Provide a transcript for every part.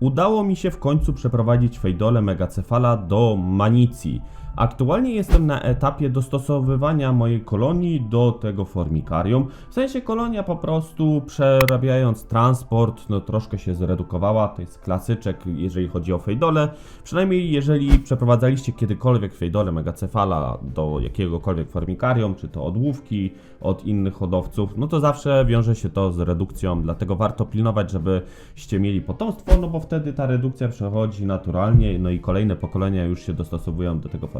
udało mi się w końcu przeprowadzić fejdole megacefala do Manicji. Aktualnie jestem na etapie dostosowywania mojej kolonii do tego formikarium. W sensie kolonia po prostu przerabiając transport, no troszkę się zredukowała. To jest klasyczek, jeżeli chodzi o fejdole. Przynajmniej jeżeli przeprowadzaliście kiedykolwiek fejdole megacefala do jakiegokolwiek formikarium, czy to od łówki, od innych hodowców, no to zawsze wiąże się to z redukcją, dlatego warto pilnować, żebyście mieli potomstwo, no bo wtedy ta redukcja przechodzi naturalnie, no i kolejne pokolenia już się dostosowują do tego formikarium.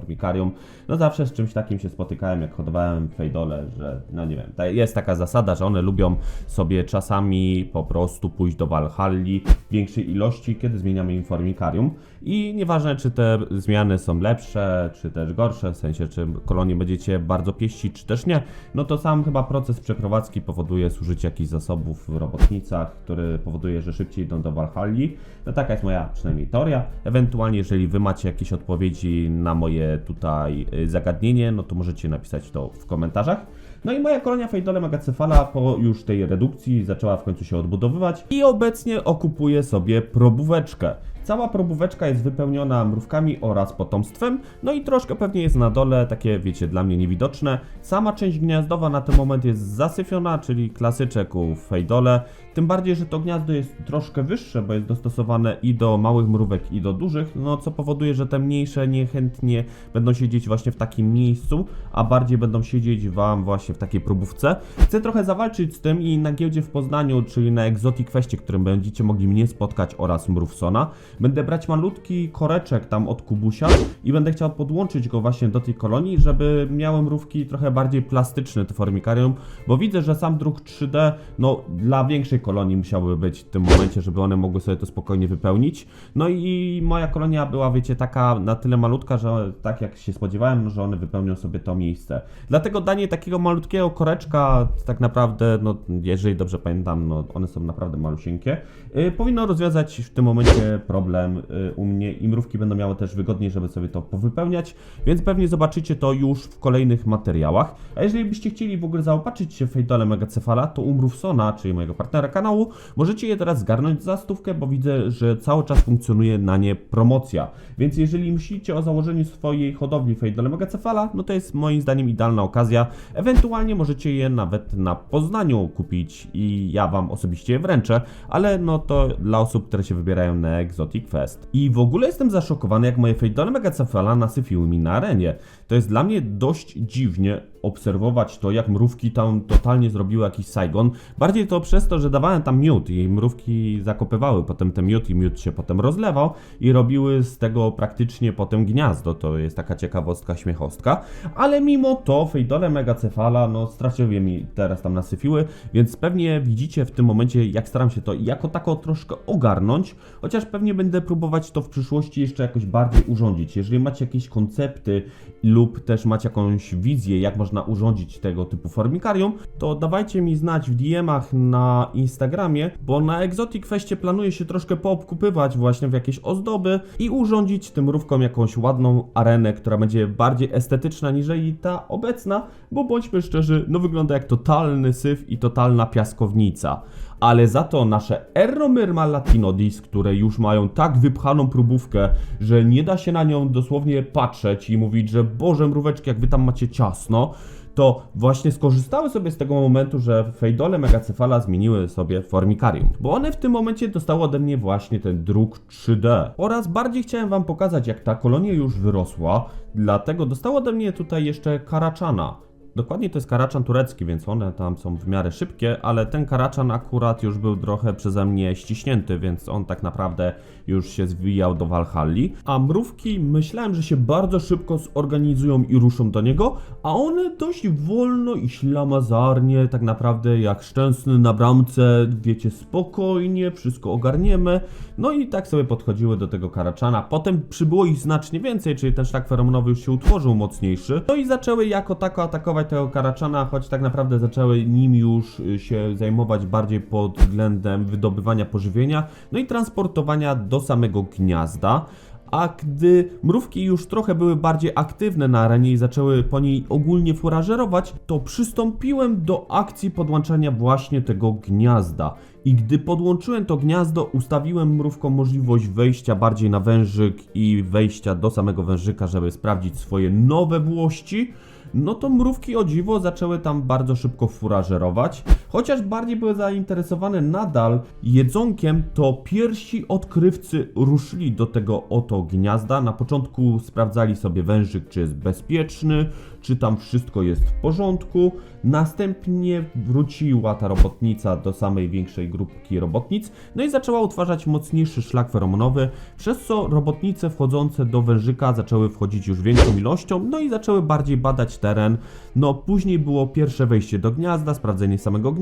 No zawsze z czymś takim się spotykałem, jak hodowałem fejdole, że no nie wiem, jest taka zasada, że one lubią sobie czasami po prostu pójść do Walhalli w większej ilości, kiedy zmieniamy im formikarium. I nieważne, czy te zmiany są lepsze, czy też gorsze, w sensie, czy kolonie będziecie bardzo pieścić, czy też nie, no to sam chyba proces przeprowadzki powoduje zużycie jakichś zasobów w robotnicach, który powoduje, że szybciej idą do Walhalli. No taka jest moja przynajmniej teoria. Ewentualnie, jeżeli wy macie jakieś odpowiedzi na moje tutaj y, zagadnienie, no to możecie napisać to w komentarzach. No i moja kolonia Fejdole Megacefala po już tej redukcji zaczęła w końcu się odbudowywać i obecnie okupuje sobie probóweczkę. Cała probóweczka jest wypełniona mrówkami oraz potomstwem, no i troszkę pewnie jest na dole, takie wiecie, dla mnie niewidoczne. Sama część gniazdowa na ten moment jest zasyfiona, czyli klasyczek u fejdole. Tym bardziej, że to gniazdo jest troszkę wyższe, bo jest dostosowane i do małych mrówek, i do dużych, no co powoduje, że te mniejsze niechętnie będą siedzieć właśnie w takim miejscu, a bardziej będą siedzieć Wam właśnie w takiej próbówce. Chcę trochę zawalczyć z tym i na giełdzie w Poznaniu, czyli na Exotic Festie, którym będziecie mogli mnie spotkać oraz Mrówsona, będę brać malutki koreczek tam od Kubusia i będę chciał podłączyć go właśnie do tej kolonii, żeby miały mrówki trochę bardziej plastyczne to formikarium, bo widzę, że sam druk 3D, no dla większej kolonii musiałby być w tym momencie, żeby one mogły sobie to spokojnie wypełnić. No i moja kolonia była, wiecie, taka na tyle malutka, że tak jak się spodziewałem, że one wypełnią sobie to miejsce. Dlatego danie takiego malutkiego koreczka, tak naprawdę, no jeżeli dobrze pamiętam, no one są naprawdę malusieńkie, yy, powinno rozwiązać w tym momencie problem yy, u mnie i mrówki będą miały też wygodniej, żeby sobie to powypełniać, więc pewnie zobaczycie to już w kolejnych materiałach. A jeżeli byście chcieli w ogóle zaopatrzyć się w fejdole megacefala, to u Mrówsona, czyli mojego partnera kanału, możecie je teraz zgarnąć za stówkę, bo widzę, że cały czas funkcjonuje na nie promocja. Więc jeżeli myślicie o założeniu swojej hodowli fejdole megacefala, no to jest moim zdaniem idealna okazja. Ewentualnie możecie je nawet na Poznaniu kupić i ja wam osobiście je wręczę, ale no to dla osób, które się wybierają na Exotic Fest. I w ogóle jestem zaszokowany, jak moje fejdole megacefala nasyfiły mi na arenie. To jest dla mnie dość dziwnie obserwować to, jak mrówki tam totalnie zrobiły jakiś Saigon. Bardziej to przez to, że dawałem tam miód i mrówki zakopywały potem ten miód i miód się potem rozlewał i robiły z tego praktycznie potem gniazdo. To jest taka ciekawostka, śmiechostka. Ale mimo to fejdole megacefala, no straszliwie mi teraz tam nasyfiły, więc pewnie widzicie w tym momencie, jak staram się to jako tako troszkę ogarnąć, chociaż pewnie będę próbować to w przyszłości jeszcze jakoś bardziej urządzić. Jeżeli macie jakieś koncepty lub też macie jakąś wizję, jak można urządzić tego typu formikarium, to dawajcie mi znać w DM-ach na Instagramie, bo na Exotic Festie planuje się troszkę poobkupywać właśnie w jakieś ozdoby i urządzić tym mrówkom jakąś ładną arenę, która będzie bardziej estetyczna niżeli ta obecna, bo bądźmy szczerzy, no wygląda jak totalny syf i totalna piaskownica ale za to nasze Erromyrma Latinodis, które już mają tak wypchaną próbówkę, że nie da się na nią dosłownie patrzeć i mówić, że Boże mróweczki, jak wy tam macie ciasno, to właśnie skorzystały sobie z tego momentu, że fejdole megacefala zmieniły sobie formikarium, bo one w tym momencie dostały ode mnie właśnie ten druk 3D. Oraz bardziej chciałem wam pokazać, jak ta kolonia już wyrosła, dlatego dostało ode mnie tutaj jeszcze karaczana. Dokładnie to jest karaczan turecki, więc one tam są w miarę szybkie, ale ten karaczan akurat już był trochę przeze mnie ściśnięty, więc on tak naprawdę już się zwijał do Walhalli. A mrówki myślałem, że się bardzo szybko zorganizują i ruszą do niego, a one dość wolno i ślamazarnie, tak naprawdę jak szczęsny na bramce, wiecie, spokojnie, wszystko ogarniemy. No i tak sobie podchodziły do tego karaczana. Potem przybyło ich znacznie więcej, czyli ten szlak feromonowy już się utworzył mocniejszy. No i zaczęły jako tako atakować tego karaczana, choć tak naprawdę zaczęły nim już y, się zajmować bardziej pod względem wydobywania pożywienia, no i transportowania do samego gniazda. a gdy mrówki już trochę były bardziej aktywne na arenie i zaczęły po niej ogólnie furażerować, to przystąpiłem do akcji podłączania właśnie tego gniazda. I gdy podłączyłem to gniazdo, ustawiłem mrówkom możliwość wejścia bardziej na wężyk i wejścia do samego wężyka, żeby sprawdzić swoje nowe włości. No to mrówki o dziwo zaczęły tam bardzo szybko furażerować. Chociaż bardziej były zainteresowane nadal jedzonkiem, to pierwsi odkrywcy ruszyli do tego oto gniazda. Na początku sprawdzali sobie wężyk, czy jest bezpieczny, czy tam wszystko jest w porządku. Następnie wróciła ta robotnica do samej większej grupki robotnic, no i zaczęła utwarzać mocniejszy szlak feromonowy, przez co robotnice wchodzące do wężyka zaczęły wchodzić już większą ilością, no i zaczęły bardziej badać teren. No później było pierwsze wejście do gniazda, sprawdzenie samego gniazda.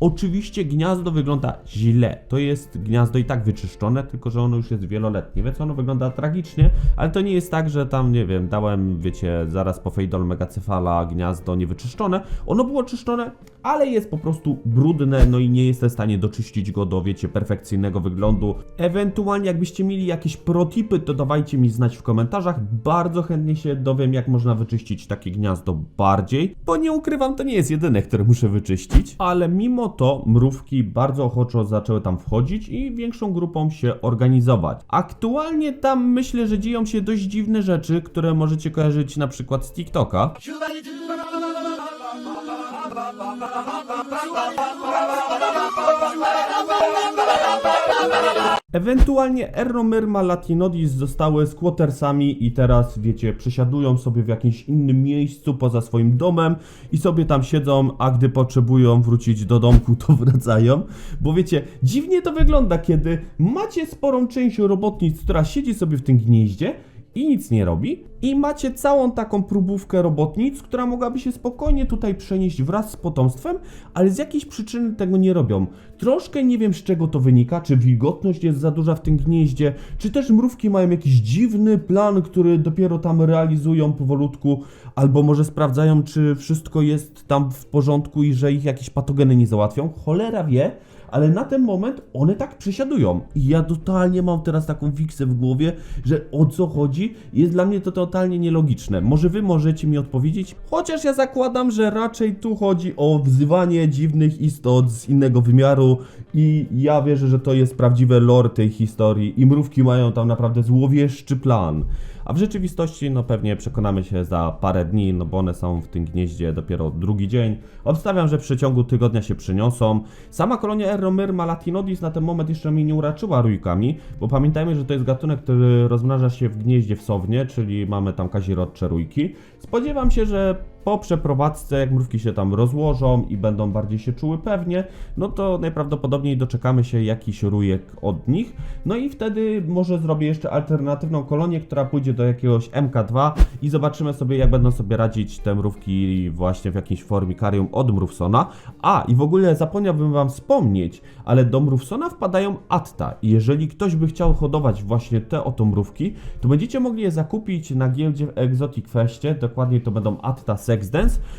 Oczywiście gniazdo wygląda źle. To jest gniazdo i tak wyczyszczone, tylko że ono już jest wieloletnie, więc ono wygląda tragicznie, ale to nie jest tak, że tam, nie wiem, dałem, wiecie, zaraz po fejdol megacefala gniazdo niewyczyszczone. Ono było czyszczone, ale jest po prostu brudne, no i nie jestem w stanie doczyścić go do, wiecie, perfekcyjnego wyglądu. Ewentualnie jakbyście mieli jakieś protipy, to dawajcie mi znać w komentarzach. Bardzo chętnie się dowiem, jak można wyczyścić takie gniazdo bardziej, bo nie ukrywam, to nie jest jedyne, które muszę wyczyścić, ale mimo to mrówki bardzo ochoczo zaczęły tam wchodzić i większą grupą się organizować. Aktualnie tam myślę, że dzieją się dość dziwne rzeczy, które możecie kojarzyć na przykład z TikToka. Ewentualnie Ernomyrma Latinodis zostały squattersami i teraz, wiecie, przesiadują sobie w jakimś innym miejscu poza swoim domem i sobie tam siedzą, a gdy potrzebują wrócić do domku, to wracają. Bo wiecie, dziwnie to wygląda, kiedy macie sporą część robotnic, która siedzi sobie w tym gnieździe, i nic nie robi. I macie całą taką próbówkę robotnic, która mogłaby się spokojnie tutaj przenieść wraz z potomstwem, ale z jakiejś przyczyny tego nie robią. Troszkę nie wiem z czego to wynika, czy wilgotność jest za duża w tym gnieździe, czy też mrówki mają jakiś dziwny plan, który dopiero tam realizują powolutku, albo może sprawdzają, czy wszystko jest tam w porządku i że ich jakieś patogeny nie załatwią. Cholera wie ale na ten moment one tak przesiadują. I ja totalnie mam teraz taką fiksę w głowie, że o co chodzi, jest dla mnie to totalnie nielogiczne. Może wy możecie mi odpowiedzieć? Chociaż ja zakładam, że raczej tu chodzi o wzywanie dziwnych istot z innego wymiaru i ja wierzę, że to jest prawdziwe lore tej historii i mrówki mają tam naprawdę złowieszczy plan. A w rzeczywistości, no pewnie przekonamy się za parę dni, no bo one są w tym gnieździe dopiero drugi dzień. Obstawiam, że w przeciągu tygodnia się przyniosą. Sama kolonia Eromyrma latinodis na ten moment jeszcze mnie nie uraczyła rójkami, bo pamiętajmy, że to jest gatunek, który rozmnaża się w gnieździe w Sownie, czyli mamy tam kazirodcze rójki. Spodziewam się, że po przeprowadzce, jak mrówki się tam rozłożą i będą bardziej się czuły pewnie, no to najprawdopodobniej doczekamy się jakiś rójek od nich. No i wtedy może zrobię jeszcze alternatywną kolonię, która pójdzie do jakiegoś MK2 i zobaczymy sobie, jak będą sobie radzić te mrówki właśnie w jakiejś formikarium od Mrówsona. A, i w ogóle zapomniałbym wam wspomnieć, ale do Mrówsona wpadają atta i jeżeli ktoś by chciał hodować właśnie te oto mrówki, to będziecie mogli je zakupić na giełdzie w Exotic Festie, dokładnie to będą atta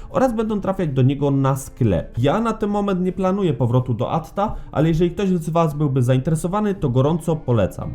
Oraz będą trafiać do niego na sklep. Ja na ten moment nie planuję powrotu do Atta, ale jeżeli ktoś z Was byłby zainteresowany, to gorąco polecam.